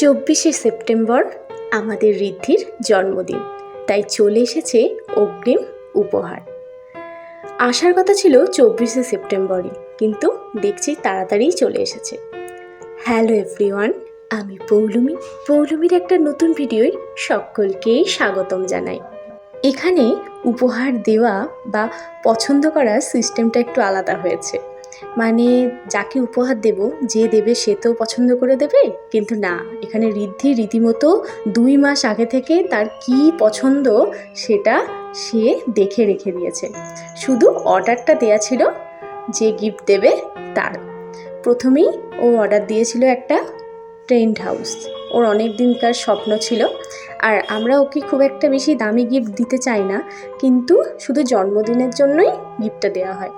চব্বিশে সেপ্টেম্বর আমাদের ঋদ্ধির জন্মদিন, তাই চলে এসেছে অগ্রিম উপহার। আসার কথা ছিল চব্বিশে সেপ্টেম্বরই, কিন্তু দেখছি তাড়াতাড়িই চলে এসেছে। হ্যালো এভরিওয়ান, আমি পৌলমি। পৌলমির একটা নতুন ভিডিওয় সকলকে স্বাগতম জানাই। এখানে উপহার দেওয়া বা পছন্দ করার সিস্টেমটা একটু আলাদা হয়েছে। মানে যাকে উপহার দেব, যে দেবে সে তো পছন্দ করে দেবে? কিন্তু না, এখানে ঋদ্ধি রীতিমতো দুই মাস আগে থেকে তার কি পছন্দ সেটা সে দেখে রেখে দিয়েছে। শুধু অর্ডারটা দেয়া ছিল, যে গিফট দেবে তার। প্রথমেই ও অর্ডার দিয়েছিল একটা ট্রেন্ড হাউস। ওর অনেক দিনকার স্বপ্ন ছিল। আর আমরা ওকে খুব একটা বেশি দামি গিফট দিতে চাই না, কিন্তু শুধু জন্মদিনের জন্যই গিফটটা দেওয়া হয়।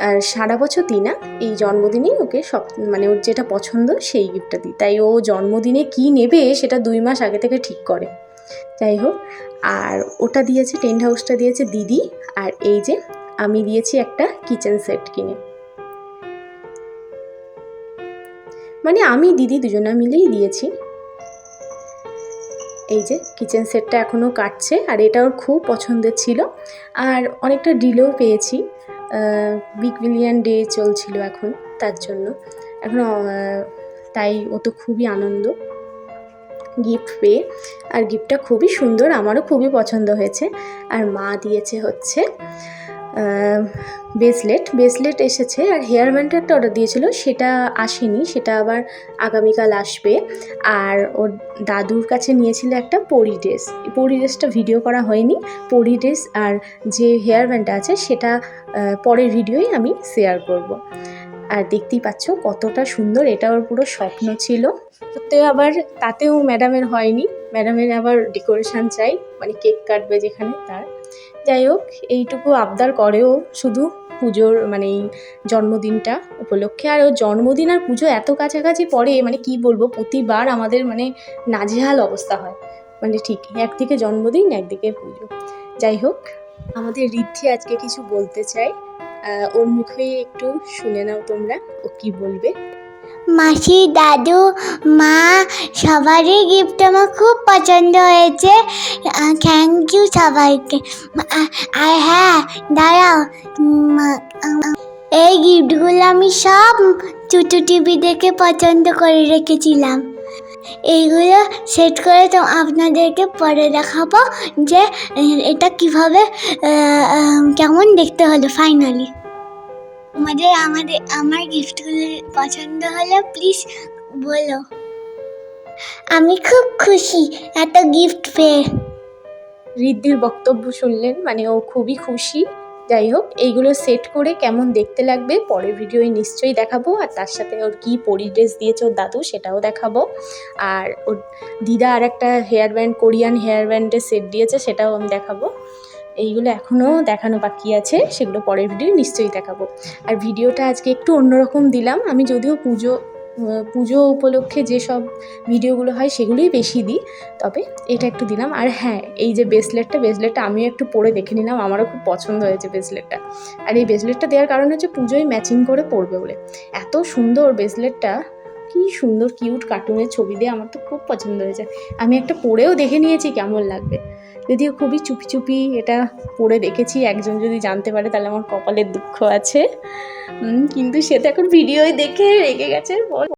আর সারা বছর দিই না, এই জন্মদিনেই ওকে সব মানে ওর যেটা পছন্দ সেই গিফটটা দিই। তাই ও জন্মদিনে কী নেবে সেটা দুই মাস আগে থেকে ঠিক করে। যাই হোক, আর ওটা দিয়েছে, টেন্ট হাউসটা দিয়েছে দিদি, আর এই যে আমি দিয়েছি একটা কিচেন সেট কিনে। মানে আমি, দিদি দুজনা মিলেই দিয়েছি। এই যে কিচেন সেটটা এখনও কাটছে, আর এটা ওর খুব পছন্দের ছিল। আর অনেকটা ডিলেও পেয়েছি। বিগ বিলিয়ান ডে চলছিল এখন, তার জন্য। এখন তাই ও তো খুবই আনন্দ। গিফট পেয়ে। আর গিফটটা খুবই সুন্দর, আমারও খুবই পছন্দ হয়েছে। আর মা দিয়েছে হচ্ছে ব্রেসলেট ব্রেসলেট এসেছে আর হেয়ার ব্যান্ডটা একটা অর্ডার দিয়েছিল, সেটা আসেনি, সেটা আবার আগামীকাল আসবে। আর ওর দাদুর কাছে নিয়েছিল একটা পরি ড্রেস পরি ড্রেসটা ভিডিও করা হয়নি। পরি ড্রেস আর যে হেয়ার ব্যান্ডটা আছে, সেটা পরের ভিডিওই আমি শেয়ার করব। আর দেখতেই পাচ্ছ কতটা সুন্দর, এটা ওর পুরো স্বপ্ন ছিল। সত্যি আবার, তাতেও ম্যাডামের হয়নি। ম্যাডামের আবার ডেকোরেশন চাই মানে কেক কাটবে যেখানে তার। যাই হোক, এইটুকু আবদার করেও শুধু পুজোর মানে জন্মদিনটা উপলক্ষে। আর ওর জন্মদিন আর পুজো এত কাছাকাছি পড়ে মানে কি বলব, প্রতিবার আমাদের মানে নাজেহাল অবস্থা হয়। মানে ঠিক একদিকে জন্মদিন, একদিকে পুজো। যাই হোক, আমাদের ঋদ্ধি আজকে কিছু বলতে চাই ওর মুখে একটু শুনে নাও তোমরা, ও কি বলবে। মাসি, দাদু, মা, সবারই গিফট আমার খুব পছন্দ হয়েছে। থ্যাংক ইউ সবাইকে। আর হ্যাঁ দাঁড়াও। এই গিফটগুলো আমি সব চুটু টিভি দেখে পছন্দ করে রেখেছিলাম। এইগুলো সেট করে তো আপনাদেরকে পরে দেখাবো যে এটা কীভাবে কেমন দেখতে হলো ফাইনালি আমাদের আমাদের, আমার গিফটগুলো পছন্দ হলো প্লিজ বলো। আমি খুব খুশি এত গিফট পেয়ে। ঋদ্ধির বক্তব্য শুনলেন মানে ও খুবই খুশি। যাই হোক, এইগুলো সেট করে কেমন দেখতে লাগবে পরের ভিডিওয় নিশ্চয়ই দেখাবো, আর তার সাথে ওর কী পরি ড্রেস দিয়েছে ওর দাদু সেটাও দেখাবো। আর ওর দিদা আর একটা হেয়ার ব্যান্ড কোরিয়ান হেয়ার ব্যান্ডের সেট দিয়েছে সেটাও আমি দেখাবো। এইগুলো এখনও দেখানো বাকি আছে, সেগুলো পরের ভিডিও নিশ্চয়ই দেখাবো। আর ভিডিওটা আজকে একটু অন্যরকম দিলাম, আমি যদিও পুজো পুজো উপলক্ষে যেসব ভিডিওগুলো হয় সেগুলোই বেশি দিই, তবে এটা একটু দিলাম। আর হ্যাঁ এই যে ব্রেসলেটটা ব্রেসলেটটা আমিও একটু পরে দেখে নিলাম, আমারও খুব পছন্দ হয়েছে ব্রেসলেটটা আর এই ব্রেসলেটটা দেওয়ার কারণ হচ্ছে পুজোয় ম্যাচিং করে পরবে বলে। এত সুন্দর ব্রেসলেটটা কি সুন্দর কিউট কার্টুনের ছবি দিয়ে আমার তো খুব পছন্দ হয়েছে। আমি একটা পরেও দেখে নিয়েছি, কেমন লাগবে? যদিও খুবই চুপি চুপি এটা পড়ে দেখেছি, একজন যদি জানতে পারে তাহলে আমার কপালের দুঃখ আছে। কিন্তু সে তো এখন ভিডিওই দেখে রেগে গেছে। বল